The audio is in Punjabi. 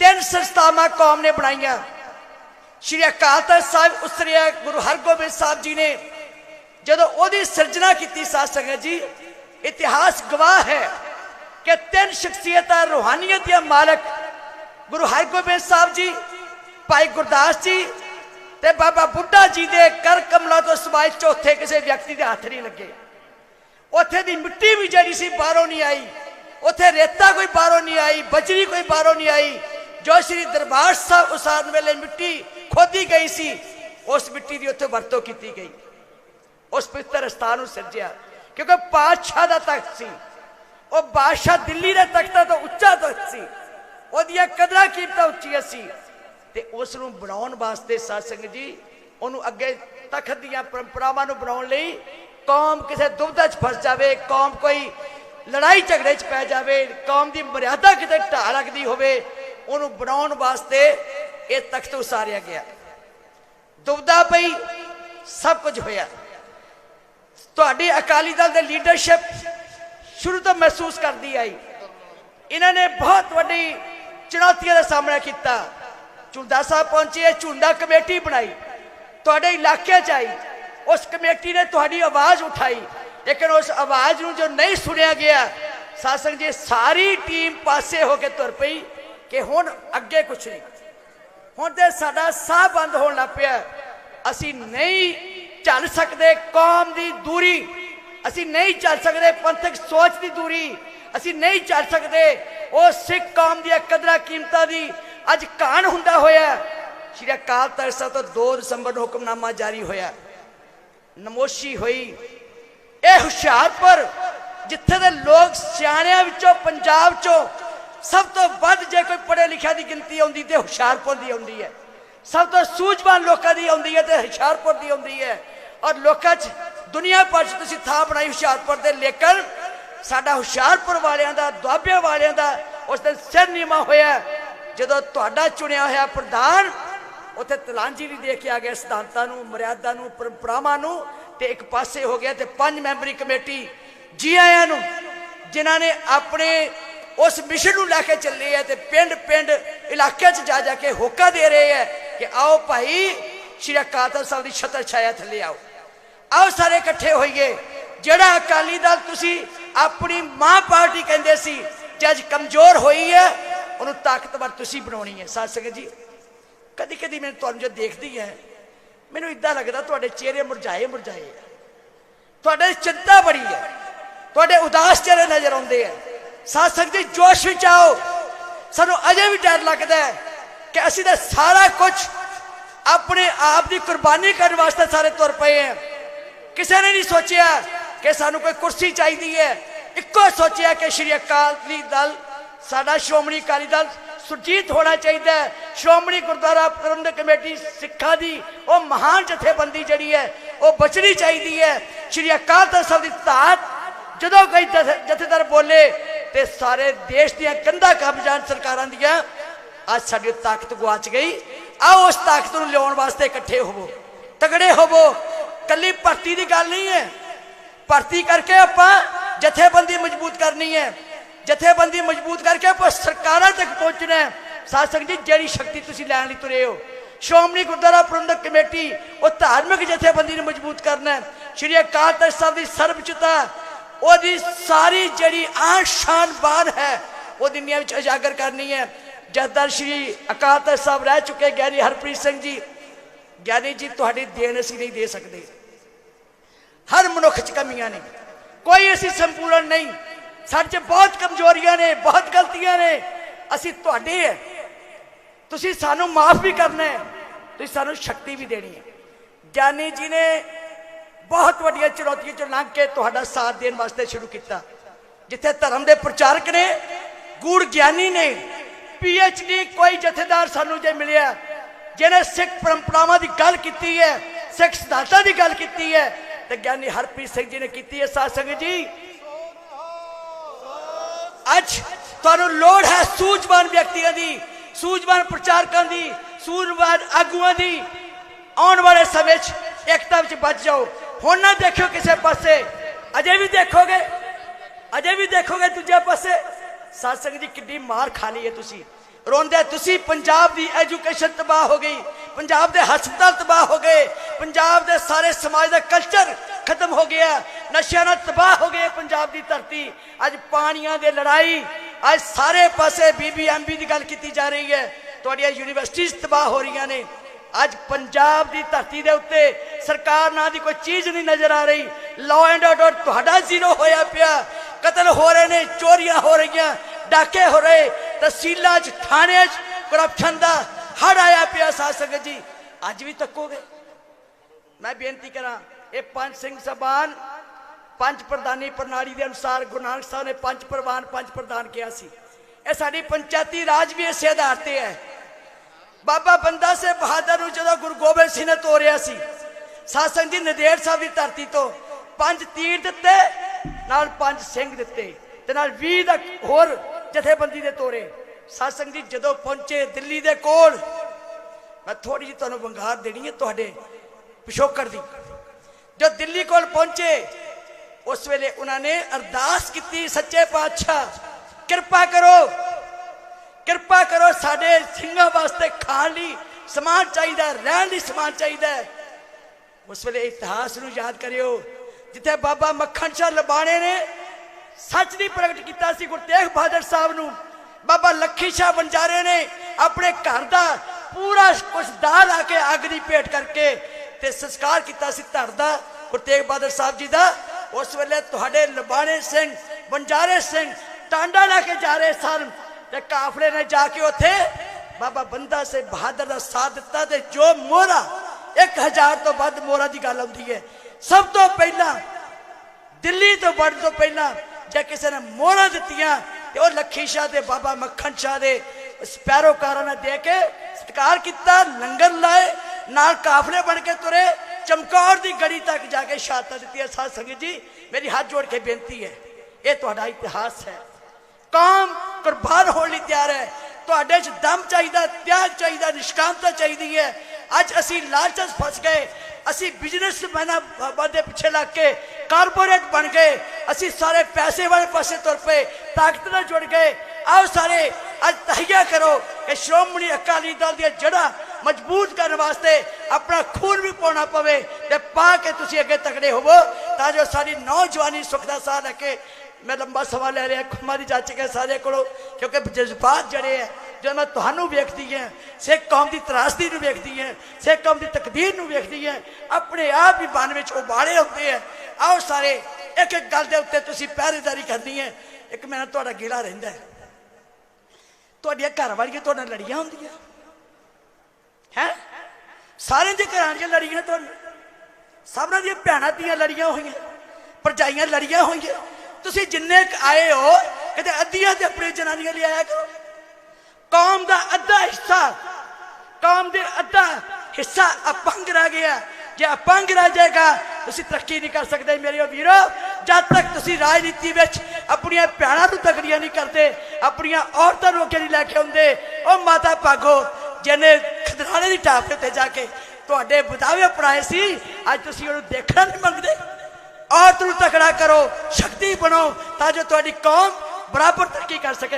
ਤਿੰਨ ਸੰਸਥਾਵਾਂ ਕੌਮ ਨੇ ਬਣਾਈਆਂ। ਸ਼੍ਰੀ ਅਕਾਲ ਤਖਤ ਸਾਹਿਬ ਉਸਰਿਆ ਗੁਰੂ ਹਰਗੋਬਿੰਦ ਸਾਹਿਬ ਜੀ ਨੇ ਜਦੋਂ ਉਹਦੀ ਸਿਰਜਣਾ ਕੀਤੀ ਸਾਧ ਸੰਗਤ ਜੀ, ਇਤਿਹਾਸ ਗਵਾਹ ਹੈ ਕਿ ਤਿੰਨ ਸ਼ਖਸੀਅਤਾਂ ਰੂਹਾਨੀਅਤ ਦੀਆਂ ਮਾਲਕ ਗੁਰੂ ਹਰਗੋਬਿੰਦ ਸਾਹਿਬ ਜੀ, ਭਾਈ ਗੁਰਦਾਸ ਜੀ ਤੇ ਬਾਬਾ ਬੁੱਢਾ ਜੀ ਦੇ ਕਰ ਕਮਲਾਂ ਤੋਂ ਸਿਵਾਏ ਚੌਥੇ ਕਿਸੇ ਵਿਅਕਤੀ ਦੇ ਹੱਥ ਨਹੀਂ ਲੱਗੇ। ਉੱਥੇ ਦੀ ਮਿੱਟੀ ਵੀ ਜਿਹੜੀ ਸੀ ਬਾਹਰੋਂ ਨਹੀਂ ਆਈ, ਉੱਥੇ ਰੇਤਾ ਕੋਈ ਬਾਹਰੋਂ ਨਹੀਂ ਆਈ, ਬਜਰੀ ਕੋਈ ਬਾਹਰੋਂ ਨਹੀਂ ਆਈ ਜੋ ਸ੍ਰੀ ਦਰਬਾਰ ਸਾਹਿਬ ਉਸਾਰਨ ਵੇਲੇ ਮਿੱਟੀ ਖੋਦੀ ਗਈ ਸੀ, ਉਸ ਮਿੱਟੀ ਦੀ ਉੱਥੇ ਵਰਤੋਂ ਕੀਤੀ ਗਈ। ਉਸ ਪਵਿੱਤਰ ਸਥਾਨ ਨੂੰ ਸਿਰਜਿਆ। ਕਿਉਂਕਿ ਪਾਤਸ਼ਾਹ ਦਾ ਤਖਤ ਸੀ। ਉਹ ਬਾਦਸ਼ਾਹ ਦਿੱਲੀ ਦੇ ਤਖਤਾਂ ਤੋਂ ਉੱਚਾ ਤਖਤ ਸੀ। ਉਹਦੀਆਂ ਕਦਰਾਂ ਕੀਮਤਾਂ ਉੱਚੀਆਂ ਸੀ। ਤੇ ਉਸ ਨੂੰ ਬਣਾਉਣ ਵਾਸਤੇ ਸਾਧ ਜੀ, ਉਹਨੂੰ ਅੱਗੇ ਤਖਤ ਦੀਆਂ ਪਰੰਪਰਾਵਾਂ ਨੂੰ ਬਣਾਉਣ ਲਈ ਕੌਮ ਕਿਸੇ ਦੁਬਧਾ 'ਚ ਫਸ ਜਾਵੇ, ਕੌਮ ਕੋਈ ਲੜਾਈ ਝਗੜੇ 'ਚ ਪੈ ਜਾਵੇ, ਕੌਮ ਦੀ ਮਰਿਆਦਾ ਕਿਤੇ ਢਾਹ ਲੱਗਦੀ ਹੋਵੇ ਉਹਨੂੰ ਬਣਾਉਣ ਵਾਸਤੇ ਇਹ ਤਖਤ ਉਸਾਰਿਆ ਗਿਆ। ਦੁਬਦਾ ਪਈ, ਸਭ ਕੁਝ ਹੋਇਆ। ਤੁਹਾਡੀ ਅਕਾਲੀ ਦਲ ਦੇ ਲੀਡਰਸ਼ਿਪ ਸ਼ੁਰੂ ਤੋਂ ਮਹਿਸੂਸ ਕਰਦੀ ਆਈ। ਇਹਨਾਂ ਨੇ ਬਹੁਤ ਵੱਡੀ ਚੁਣੌਤੀਆਂ ਦਾ ਸਾਹਮਣਾ ਕੀਤਾ। ਝੁੰਡਾ ਸਾਹਿਬ ਪਹੁੰਚੇ, ਝੁੰਡਾ ਕਮੇਟੀ ਬਣਾਈ। ਤੁਹਾਡੇ ਇਲਾਕੇ 'ਚ ਆਈ। ਉਸ ਕਮੇਟੀ ਨੇ ਤੁਹਾਡੀ ਆਵਾਜ਼ ਉਠਾਈ। ਲੇਕਿਨ ਉਸ ਆਵਾਜ਼ ਨੂੰ ਜੋ ਨਹੀਂ ਸੁਣਿਆ ਗਿਆ ਸਾਸੰਗ ਜੀ, ਸਾਰੀ ਟੀਮ ਪਾਸੇ ਹੋ ਕੇ ਤੁਰ ਪਈ। ਕਿ ਹੁਣ ਅੱਗੇ ਕੁਝ ਨਹੀਂ। ਹੁਣ ਤੇ ਸਾਡਾ ਸਾਹ ਬੰਦ ਹੋਣ ਲੱਗ ਪਿਆ ਅਸੀਂ ਨਹੀਂ ਚੱਲ ਸਕਦੇ ਕੌਮ ਦੀ ਦੂਰੀ। ਅਸੀਂ ਨਹੀਂ ਚੱਲ ਸਕਦੇ ਪੰਥਕ ਸੋਚ ਦੀ ਦੂਰੀ। ਅਸੀਂ ਨਹੀਂ ਚੱਲ ਸਕਦੇ ਉਹ ਸਿੱਖ ਕੌਮ ਦੀਆਂ ਕਦਰਾਂ ਕੀਮਤਾਂ ਦੀ ਅੱਜ ਕਾਣ ਹੁੰਦਾ ਹੋਇਆ ਸ਼੍ਰੀ ਅਕਾਲ ਤਖਤ ਸਾਹਿਬ ਤੋਂ 2 ਦਸੰਬਰ ਨੂੰ ਹੁਕਮਨਾਮਾ ਜਾਰੀ ਹੋਇਆ ਨਮੋਸ਼ੀ ਹੋਈ। ਇਹ ਹੁਸ਼ਿਆਰਪੁਰ, ਜਿੱਥੇ ਦੇ ਲੋਕ ਸਿਆਣਿਆਂ ਵਿੱਚੋਂ, ਪੰਜਾਬ ਚੋਂ ਸਭ ਤੋਂ ਵੱਧ ਜੇ ਕੋਈ ਪੜ੍ਹੇ ਲਿਖਿਆ ਦੀ ਗਿਣਤੀ ਆਉਂਦੀ ਤੇ ਹੁਸ਼ਿਆਰਪੁਰ ਦੀ ਆਉਂਦੀ ਹੈ। ਸਭ ਤੋਂ ਸੂਝਵਾਨ ਲੋਕਾਂ ਦੀ ਆਉਂਦੀ ਹੈ ਤੇ ਹੁਸ਼ਿਆਰਪੁਰ ਦੀ ਆਉਂਦੀ ਹੈ। ਔਰ ਲੋਕਾਂ 'ਚ, ਦੁਨੀਆ ਭਰ 'ਚ ਤੁਸੀਂ ਥਾਂ ਬਣਾਈ ਹੁਸ਼ਿਆਰਪੁਰ ਦੇ, ਲੇਕਿਨ ਸਾਡਾ ਹੁਸ਼ਿਆਰਪੁਰ ਵਾਲਿਆਂ ਦਾ ਦੁਆਬੇ ਵਾਲਿਆਂ ਦਾ ਉਸ ਦਿਨ ਸਿਰ ਨੀਵਾ ਹੋਇਆ। ਜਦੋਂ ਤੁਹਾਡਾ ਚੁਣਿਆ ਹੋਇਆ ਪ੍ਰਧਾਨ, ਉੱਥੇ ਤਲਾਂਜੀ ਵੀ ਦੇ ਕੇ ਆ ਗਿਆ ਸਿਧਾਂਤਾਂ ਨੂੰ, ਮਰਿਆਦਾ ਨੂੰ, ਪਰੰਪਰਾਵਾਂ ਨੂੰ ਤੇ ਇੱਕ ਪਾਸੇ ਹੋ ਗਿਆ ਤੇ ਪੰਜ ਮੈਂਬਰੀ ਕਮੇਟੀ ਜੀ ਆਇਆਂ ਨੂੰ, ਜਿਨ੍ਹਾਂ ਨੇ ਆਪਣੇ ਉਸ ਮਿਸ਼ਨ ਨੂੰ ਲੈ ਕੇ ਚੱਲੇ ਆ ਤੇ ਪਿੰਡ ਪਿੰਡ ਇਲਾਕੇ 'ਚ ਜਾ ਜਾ ਕੇ ਹੋਕਾ ਦੇ ਰਹੇ ਆ ਕਿ ਆਓ ਭਾਈ, ਸ਼੍ਰੀ ਅਕਾਲ ਤਖਤ ਸਾਹਿਬ ਦੀ ਛਤਰ ਛਾਇਆ ਥੱਲੇ ਆਓ। ਆਓ ਸਾਰੇ ਇਕੱਠੇ ਹੋਈਏ। ਜਿਹੜਾ ਅਕਾਲੀ ਦਲ ਤੁਸੀਂ ਆਪਣੀ ਮਾਂ ਪਾਰਟੀ ਕਹਿੰਦੇ ਸੀ ਜੇ ਅੱਜ ਕਮਜ਼ੋਰ ਹੋਈ ਹੈ ਉਹਨੂੰ ਤਾਕਤਵਰ ਤੁਸੀਂ ਬਣਾਉਣੀ ਹੈ ਸਾਧ ਸੰਗਤ ਜੀ ਕਦੀ ਕਦੀ ਮੈਨੂੰ ਤੁਹਾਨੂੰ ਜੇ ਦੇਖਦੀ ਹੈ ਮੈਨੂੰ ਇਦਾਂ ਲੱਗਦਾ ਤੁਹਾਡੇ ਚਿਹਰੇ ਮੁਰਝਾਏ ਮੁਰਝਾਏ ਤੁਹਾਡੇ ਚਿੰਤਾ ਬੜੀ ਹੈ ਤੁਹਾਡੇ ਉਦਾਸ ਚਿਹਰੇ ਨਜ਼ਰ ਆਉਂਦੇ ਆ। ਸਾਧ ਸੰਗਤ ਜੀ ਜੋਸ਼ ਵਿੱਚ ਆਓ। ਸਾਨੂੰ ਅਜੇ ਵੀ ਡਰ ਲੱਗਦਾ ਹੈ ਕਿ ਅਸੀਂ ਤਾਂ ਸਾਰਾ ਕੁਝ ਆਪਣੇ ਆਪ ਦੀ ਕੁਰਬਾਨੀ ਕਰਨ ਵਾਸਤੇ ਸਾਰੇ ਤੁਰ ਪਏ ਆ ਕਿਸੇ ਨੇ ਨਹੀਂ ਸੋਚਿਆ ਕਿ ਸਾਨੂੰ ਕੋਈ ਕੁਰਸੀ ਚਾਹੀਦੀ ਹੈ। ਇੱਕੋ ਸੋਚਿਆ ਕਿ ਸ਼੍ਰੀ ਅਕਾਲੀ ਦਲ, ਸਾਡਾ ਸ਼੍ਰੋਮਣੀ ਅਕਾਲੀ ਦਲ ਸੁਰਜੀਤ ਹੋਣਾ ਚਾਹੀਦਾ ਸ਼੍ਰੋਮਣੀ ਗੁਰਦੁਆਰਾ ਪ੍ਰਬੰਧਕ ਕਮੇਟੀ ਸਿੱਖਾਂ ਦੀ ਉਹ ਮਹਾਨ ਜਥੇਬੰਦੀ ਜਿਹੜੀ ਹੈ, ਉਹ ਬਚਣੀ ਚਾਹੀਦੀ ਹੈ। ਸ਼੍ਰੀ ਅਕਾਲ ਤਖਤ ਸਾਹਿਬ ਦੀ ਤਾਤ ਜਦੋਂ ਕੋਈ ਜਥੇ- ਜਥੇਦਾਰ ਬੋਲੇ ਤੇ ਸਾਰੇ ਦੇਸ਼ ਦੀਆਂ ਕੰਧਾਂ ਕੱਬ ਜਾਣ ਸਰਕਾਰਾਂ ਦੀਆਂ। ਅੱਜ ਸਾਡੀ ਤਾਕਤ ਗਵਾਚ ਗਈ। ਆਓ ਉਸ ਤਾਕਤ ਨੂੰ ਲਿਆਉਣ ਵਾਸਤੇ ਇਕੱਠੇ ਹੋਵੋ। ਤਗੜੇ ਹੋਵੋ। ਕੱਲੀ ਭਰਤੀ ਦੀ ਗੱਲ ਨਹੀਂ ਹੈ। ਭਰਤੀ ਕਰਕੇ ਆਪਾਂ ਜਥੇਬੰਦੀ ਮਜ਼ਬੂਤ ਕਰਨੀ ਹੈ। ਜਥੇਬੰਦੀ ਮਜ਼ਬੂਤ ਕਰਕੇ ਆਪਾਂ ਸਰਕਾਰਾਂ ਤੱਕ ਪਹੁੰਚਣਾ ਹੈ। ਸਾਧ ਸੰਗਤ ਜੀ, ਜਿਹੜੀ ਸ਼ਕਤੀ ਤੁਸੀਂ ਲੈਣ ਲਈ ਤੁਰੇ ਹੋ। ਸ਼੍ਰੋਮਣੀ ਗੁਰਦੁਆਰਾ ਪ੍ਰਬੰਧਕ ਕਮੇਟੀ, ਉਹ ਧਾਰਮਿਕ ਜਥੇਬੰਦੀ ਨੂੰ ਮਜ਼ਬੂਤ ਕਰਨਾ ਹੈ। ਸ਼੍ਰੀ ਅਕਾਲ ਤਖਤ ਸਾਹਿਬ ਦੀ ਸਰਬਚਿਤਾ ਉਹਦੀ ਸਾਰੀ ਜਿਹੜੀ ਆਨ ਸ਼ਾਨ ਬਾਨ ਹੈ, ਉਹ ਦੁਨੀਆ ਵਿੱਚ ਉਜਾਗਰ ਕਰਨੀ ਹੈ। ਜਥੇਦਾਰ ਸ਼੍ਰੀ ਅਕਾਲ ਤਖਤ ਸਾਹਿਬ ਰਹਿ ਚੁੱਕੇ, ਗਿਆਨੀ ਹਰਪ੍ਰੀਤ ਸਿੰਘ ਜੀ। ਗਿਆਨੀ ਜੀ, ਤੁਹਾਡੀ ਦੇਣ ਅਸੀਂ ਨਹੀਂ ਦੇ ਸਕਦੇ। ਹਰ ਮਨੁੱਖ 'ਚ ਕਮੀਆਂ ਨੇ। ਕੋਈ ਅਸੀਂ ਸੰਪੂਰਨ ਨਹੀਂ। ਸਾਡੇ 'ਚ ਬਹੁਤ ਕਮਜ਼ੋਰੀਆਂ ਨੇ, ਬਹੁਤ ਗਲਤੀਆਂ ਨੇ। ਅਸੀਂ ਤੁਹਾਡੇ ਹੈ। ਤੁਸੀਂ ਸਾਨੂੰ ਮਾਫ ਵੀ ਕਰਨਾ ਹੈ। ਤੁਸੀਂ ਸਾਨੂੰ ਸ਼ਕਤੀ ਵੀ ਦੇਣੀ ਹੈ। ਗਿਆਨੀ ਜੀ ਨੇ ਬਹੁਤ ਵੱਡੀਆਂ ਚੁਣੌਤੀਆਂ ਚੋਂ ਲੰਘ ਕੇ ਤੁਹਾਡਾ ਸਾਥ ਦੇਣ ਵਾਸਤੇ ਸ਼ੁਰੂ ਕੀਤਾ। ਜਿੱਥੇ ਧਰਮ ਦੇ ਪ੍ਰਚਾਰਕ ਨੇ, ਗੂੜ ਗਿਆਨੀ ਨੇ ਡੀ ਕੋਈ ਜਥੇਦਾਰ ਸਾਨੂੰ ਜੇ ਮਿਲਿਆ, ਜਿਹਨੇ ਸਿੱਖ ਪਰੰਪਰਾਵਾਂ ਦੀ ਗੱਲ ਕੀਤੀ ਹੈ, ਸਿੱਖ ਸਿਧਾਂਤਾਂ ਦੀ ਗੱਲ ਕੀਤੀ ਹੈ, ਤੇ ਗਿਆਨੀ ਹਰਪ੍ਰੀਤ ਸਿੰਘ ਜੀ ਨੇ ਕੀਤੀ ਹੈ ਸਾਧ ਸੰਗਤ ਜੀ। ਅੱਜ ਤੁਹਾਨੂੰ ਲੋੜ ਹੈ ਸੂਝਵਾਨ ਵਿਅਕਤੀਆਂ ਦੀ, ਸੂਝਵਾਨ ਪ੍ਰਚਾਰਕਾਂ ਦੀ, ਸੂਝਵਾਨ ਆਗੂਆਂ ਦੀ, ਆਉਣ ਵਾਲੇ ਸਮੇਂ 'ਚ ਇਕਤਾ ਵਿੱਚ ਬਚ ਜਾਓ। ਹੁਣ ਨਾ ਦੇਖਿਓ ਕਿਸੇ ਪਾਸੇ। ਅਜੇ ਵੀ ਦੇਖੋਗੇ। ਅਜੇ ਵੀ ਦੇਖੋਗੇ ਦੂਜੇ ਪਾਸੇ। ਸਾਧ ਜੀ, ਕਿੱਡੀ ਮਾਰ ਖਾ ਲਈ ਹੈ ਤੁਸੀਂ। ਰੋਂਦੇ ਤੁਸੀਂ, ਪੰਜਾਬ ਦੀ ਐਜੂਕੇਸ਼ਨ ਤਬਾਹ ਹੋ ਗਈ। ਪੰਜਾਬ ਦੇ ਹਸਪਤਾਲ ਤਬਾਹ ਹੋ ਗਏ। ਪੰਜਾਬ ਦੇ ਸਾਰੇ ਸਮਾਜ ਦਾ ਕਲਚਰ ਖਤਮ ਹੋ ਗਿਆ। ਨਸ਼ਿਆਂ ਨਾਲ ਤਬਾਹ ਹੋ ਗਈ ਪੰਜਾਬ ਦੀ ਧਰਤੀ। ਅੱਜ ਪਾਣੀਆਂ ਦੇ ਲੜਾਈ, ਅੱਜ ਸਾਰੇ ਪਾਸੇ ਬੀਬੀਐਮਬੀ ਦੀ ਗੱਲ ਕੀਤੀ ਜਾ ਰਹੀ ਹੈ। ਤੁਹਾਡੀਆਂ ਯੂਨੀਵਰਸਿਟੀਆਂ ਤਬਾਹ ਹੋ ਰਹੀਆਂ ਨੇ। ਅੱਜ ਪੰਜਾਬ ਦੀ ਧਰਤੀ ਦੇ ਉੱਤੇ ਸਰਕਾਰ ਨਾਂ ਦੀ ਕੋਈ ਚੀਜ਼ ਨਹੀਂ ਨਜ਼ਰ ਆ ਰਹੀ। ਲਾਅ ਐਂਡ ਆਰਡਰ ਤੁਹਾਡਾ ਜ਼ੀਰੋ ਹੋਇਆ ਪਿਆ। ਕਤਲ ਹੋ ਰਹੇ ਨੇ, ਚੋਰੀਆਂ ਹੋ ਰਹੀਆਂ, ਡਾਕੇ ਹੋ ਰਹੇ, ਤਹਿਸੀਲਾਂ 'ਚ, ਥਾਣਿਆਂ 'ਚ ਕਰਪਸ਼ਨ ਦਾ ਹੜ ਆਇਆ ਪਿਆ ਸਾਧ ਸੰਗਤ ਜੀ। ਅੱਜ ਵੀ ਤੱਕੋਗੇ? ਮੈਂ ਬੇਨਤੀ ਕਰਾਂ, ਇਹ ਪੰਜ ਸਿੰਘ ਸਬਾਨ, ਪੰਜ ਪ੍ਰਧਾਨੀ ਪ੍ਰਣਾਲੀ ਦੇ ਅਨੁਸਾਰ ਗੁਰੂ ਨਾਨਕ ਸਾਹਿਬ ਨੇ ਪੰਜ ਪ੍ਰਵਾਨ, ਪੰਜ ਪ੍ਰਧਾਨ ਕਿਹਾ ਸੀ। ਇਹ ਸਾਡੀ ਪੰਚਾਇਤੀ ਰਾਜ ਵੀ ਇਸੇ ਆਧਾਰ ਤੇ ਹੈ। ਬਾਬਾ ਬੰਦਾ ਸਿੰਘ ਬਹਾਦਰ ਨੂੰ ਜਦੋਂ ਗੁਰੂ ਗੋਬਿੰਦ ਸਿੰਘ ਨੇ ਤੋਰਿਆ ਸੀ, ਸਾਸੰਗ ਜੀ ਨਦੇੜ ਸਾਹਿਬ ਦੀ ਧਰਤੀ ਤੋਂ ਪੰਜ ਤੀਰ ਦਿੱਤੇ, ਨਾਲ ਪੰਜ ਸਿੰਘ ਦਿੱਤੇ, ਤੇ ਨਾਲ 20 ਦਾ ਹੋਰ ਜਥੇਬੰਦੀ ਦੇ ਤੋਰੇ। ਸਾਸੰਗ ਜੀ ਜਦੋਂ ਪਹੁੰਚੇ ਦਿੱਲੀ ਦੇ ਕੋਲ, ਮੈਂ ਥੋੜੀ ਜਿਹੀ ਤੁਹਾਨੂੰ ਵੰਗਾਰ ਦੇਣੀ ਹੈ ਤੁਹਾਡੇ ਪਿਛੋਕੜ ਦੀ। ਜੋ ਦਿੱਲੀ ਕੋਲ ਪਹੁੰਚੇ, ਉਸ ਵੇਲੇ ਉਹਨਾਂ ਨੇ ਅਰਦਾਸ ਕੀਤੀ, ਸੱਚੇ ਪਾਤਸ਼ਾਹ, ਕਿਰਪਾ ਕਰੋ। ਕਿਰਪਾ ਕਰੋ ਸਾਡੇ ਸਿੰਘਾਂ ਵਾਸਤੇ ਖਾਣ ਲਈ ਸਮਾਨ ਚਾਹੀਦਾ ਰਹਿਣ ਲਈ ਸਮਾਨ ਚਾਹੀਦਾ ਉਸ ਵੇਲੇ ਇਤਿਹਾਸ ਨੂੰ ਯਾਦ ਕਰਿਓ, ਜਿੱਥੇ ਬਾਬਾ ਮੱਖਣ ਸ਼ਾਹ ਲਬਾਣੇ ਨੇ ਸੱਚ ਦੀ ਪ੍ਰਗਟ ਕੀਤਾ ਸੀ, ਗੁਰੂ ਤੇਗ ਬਹਾਦਰ ਸਾਹਿਬ ਨੂੰ। ਬਾਬਾ ਲੱਖੀ ਸ਼ਾਹ ਬੰਜਾਰੇ ਨੇ ਆਪਣੇ ਘਰ ਦਾ ਪੂਰਾ ਕੁਝ ਦਾ ਲਾ ਕੇ ਅੱਗ ਦੀ ਭੇਟ ਕਰਕੇ ਤੇ ਸੰਸਕਾਰ ਕੀਤਾ ਸੀ ਧਰ ਦਾ, ਗੁਰੂ ਤੇਗ ਬਹਾਦਰ ਸਾਹਿਬ ਜੀ ਦਾ। ਉਸ ਵੇਲੇ ਤੁਹਾਡੇ ਲਬਾਣੇ ਸਿੰਘ, ਬੰਜਾਰੇ ਸਿੰਘ ਟਾਂਡਾ ਲੈ ਕੇ ਜਾ ਰਹੇ ਸਨ। ਤੇ ਕਾਫਲੇ ਨੇ ਜਾ ਕੇ ਉੱਥੇ ਬਾਬਾ ਬੰਦਾ ਸਿੰਘ ਬਹਾਦਰ ਦਾ ਸਾਥ ਦਿੱਤਾ ਤੇ ਜੋ ਮੋਹਰਾ 1000 ਤੋਂ ਵੱਧ ਮੋਹਰਾ ਦੀ ਗੱਲ ਆਉਂਦੀ ਹੈ। ਸਭ ਤੋਂ ਪਹਿਲਾਂ, ਦਿੱਲੀ ਤੋਂ ਵੜਨ ਤੋਂ ਪਹਿਲਾਂ ਜੇ ਕਿਸੇ ਨੇ ਮੋਹਰਾਂ ਦਿੱਤੀਆਂ ਤੇ ਉਹ ਲੱਖੀ ਸ਼ਾਹ ਤੇ ਬਾਬਾ ਮੱਖਣ ਸ਼ਾਹ ਦੇ ਸਪੈਰੋਕਾਰਾਂ ਨੇ ਦੇ ਕੇ ਸਤਿਕਾਰ ਕੀਤਾ, ਲੰਗਰ ਲਾਏ, ਨਾਲ ਕਾਫਲੇ ਬਣ ਕੇ ਤੁਰੇ, ਚਮਕੌਰ ਦੀ ਗੜੀ ਤੱਕ ਜਾ ਕੇ ਸ਼ਹਾਦਤਾਂ ਦਿੱਤੀਆਂ। ਸਾਧ ਸੰਗਤ ਜੀ, ਮੇਰੀ ਹੱਥ ਜੋੜ ਕੇ ਬੇਨਤੀ ਹੈ, ਇਹ ਤੁਹਾਡਾ ਇਤਿਹਾਸ ਹੈ। ਕੌਮ ਕੁਰਬਾਨ ਹੋਣ ਲਈ ਤਿਆਰ ਹੈ। ਤੁਹਾਡੇ 'ਚ ਦਮ ਚਾਹੀਦਾ ਤਿਆਗ ਚਾਹੀਦਾ, ਨਿਸ਼ਕਾਮਤਾ ਚਾਹੀਦੀ ਹੈ। ਅੱਜ ਅਸੀਂ ਲਾਲਚ ਫਸ ਗਏ। ਅਸੀਂ ਬਿਜ਼ਨਸਮੈਨਾਂ ਬਾਦੇ ਪਿੱਛੇ ਲੱਗ ਕੇ ਕਾਰਪੋਰੇਟ ਬਣ ਗਏ। ਅਸੀਂ ਸਾਰੇ ਪੈਸੇ ਵਾਲੇ ਪਾਸੇ ਤੁਰ ਪਏ, ਤਾਕਤ ਨਾਲ ਜੁੜ ਗਏ। ਆਓ ਸਾਰੇ, ਅੱਜ ਤਹੀਆ ਕਰੋ ਕਿ ਸ਼੍ਰੋਮਣੀ ਅਕਾਲੀ ਦਲ ਦੀਆਂ ਜੜ੍ਹਾਂ ਮਜ਼ਬੂਤ ਕਰਨ ਵਾਸਤੇ ਆਪਣਾ ਖੂਨ ਵੀ ਪਾਉਣਾ ਪਵੇ ਤੇ ਪਾ ਕੇ ਤੁਸੀਂ ਅੱਗੇ ਤਕੜੇ ਹੋਵੋ। ਤਾਂ ਜੋ ਸਾਡੀ ਨੌਜਵਾਨੀ ਸੁੱਖ ਦਾ ਸਾਹ ਲੈ ਕੇ ਮੈਂ ਲੰਬਾ ਸਮਾਂ ਲੈ ਰਿਹਾ ਖੁਮਾ ਦੀ ਜਾ ਸਾਰੇ ਕੋਲੋਂ ਕਿਉਂਕਿ ਜਜ਼ਬਾਤ ਜੜੇ ਹੈ ਜਦੋਂ ਮੈਂ ਤੁਹਾਨੂੰ ਵੇਖਦੀ ਹਾਂ ਸਿੱਖ ਕੌਮ ਦੀ ਤਰਾਸਦੀ ਨੂੰ ਵੇਖਦੀ ਹੈ ਸਿੱਖ ਕੌਮ ਦੀ ਤਕਦੀਰ ਨੂੰ ਵੇਖਦੀ ਹਾਂ ਆਪਣੇ ਆਪ ਹੀ ਮਨ ਵਿੱਚ ਉਬਾਲੇ ਹੁੰਦੇ ਹੈ ਆਓ ਸਾਰੇ ਇੱਕ ਇੱਕ ਗੱਲ ਦੇ ਉੱਤੇ ਤੁਸੀਂ ਪਹਿਰੇਦਾਰੀ ਕਰਨੀ ਹੈ ਇੱਕ ਮੇਰਾ ਤੁਹਾਡਾ ਗਿਲਾ ਰਹਿੰਦਾ ਹੈ ਤੁਹਾਡੀਆਂ ਘਰ ਵਾਲੀਆਂ ਤੁਹਾਡੇ ਨਾਲ ਲੜੀਆਂ ਹੁੰਦੀਆਂ ਹੈ ਸਾਰੇ ਦੇ ਘਰਾਂ 'ਚ ਲੜੀਆਂ ਤੁਹਾਨੂੰ ਸਭਨਾਂ ਦੀਆਂ ਭੈਣਾਂ ਧੀਆਂ ਲੜੀਆਂ ਹੋਈਆਂ, ਭਰਜਾਈਆਂ ਲੜੀਆਂ ਹੋਈਆਂ। ਤੁਸੀਂ ਜਿੰਨੇ ਆਏ ਹੋ, ਕਿਤੇ ਅੱਧੀਆਂ ਤੇ ਆਪਣੀ ਜਨਾਨੀਆਂ ਲਈ ਆਇਆ ਕਰੋ। ਕੌਮ ਦਾ ਅੱਧਾ ਹਿੱਸਾ, ਕੌਮ ਦੇ ਅੱਧਾ ਹਿੱਸਾ ਅਪੰਗ ਰਹਿ ਗਿਆ। ਜੇ ਅਪੰਗ ਰਹਿ ਜਾਏਗਾ, ਤੁਸੀਂ ਤਰੱਕੀ ਨਹੀਂ ਕਰ ਸਕਦੇ ਮੇਰੇ ਵੀਰੋ। ਜਦ ਤੱਕ ਤੁਸੀਂ ਰਾਜਨੀਤੀ ਵਿੱਚ ਆਪਣੀਆਂ ਭੈਣਾਂ ਨੂੰ ਤਕੜੀਆਂ ਨਹੀਂ ਕਰਦੇ, ਆਪਣੀਆਂ ਔਰਤਾਂ ਨੂੰ ਅੱਗੇ ਨਹੀਂ ਲੈ ਕੇ ਆਉਂਦੇ, ਉਹ ਮਾਤਾ ਭਾਗੋ, ਜਿਹਨੇ ਖਦਰਾਣੇ ਦੀ ਟਾਪ ਦੇ ਜਾ ਕੇ ਤੁਹਾਡੇ ਬਤਾਵੇ ਪੜਾਏ ਸੀ। ਅੱਜ ਤੁਸੀਂ ਉਹਨੂੰ ਦੇਖਣਾ ਨਹੀਂ ਮੰਗਦੇ। ਔਰਤ ਨੂੰ ਤਕੜਾ ਕਰੋ, ਸ਼ਕਤੀ ਬਣੋ, ਤਾਂ ਜੋ ਤੁਹਾਡੀ ਕੌਮ ਬਰਾਬਰ ਤਰੱਕੀ ਕਰ ਸਕੇ।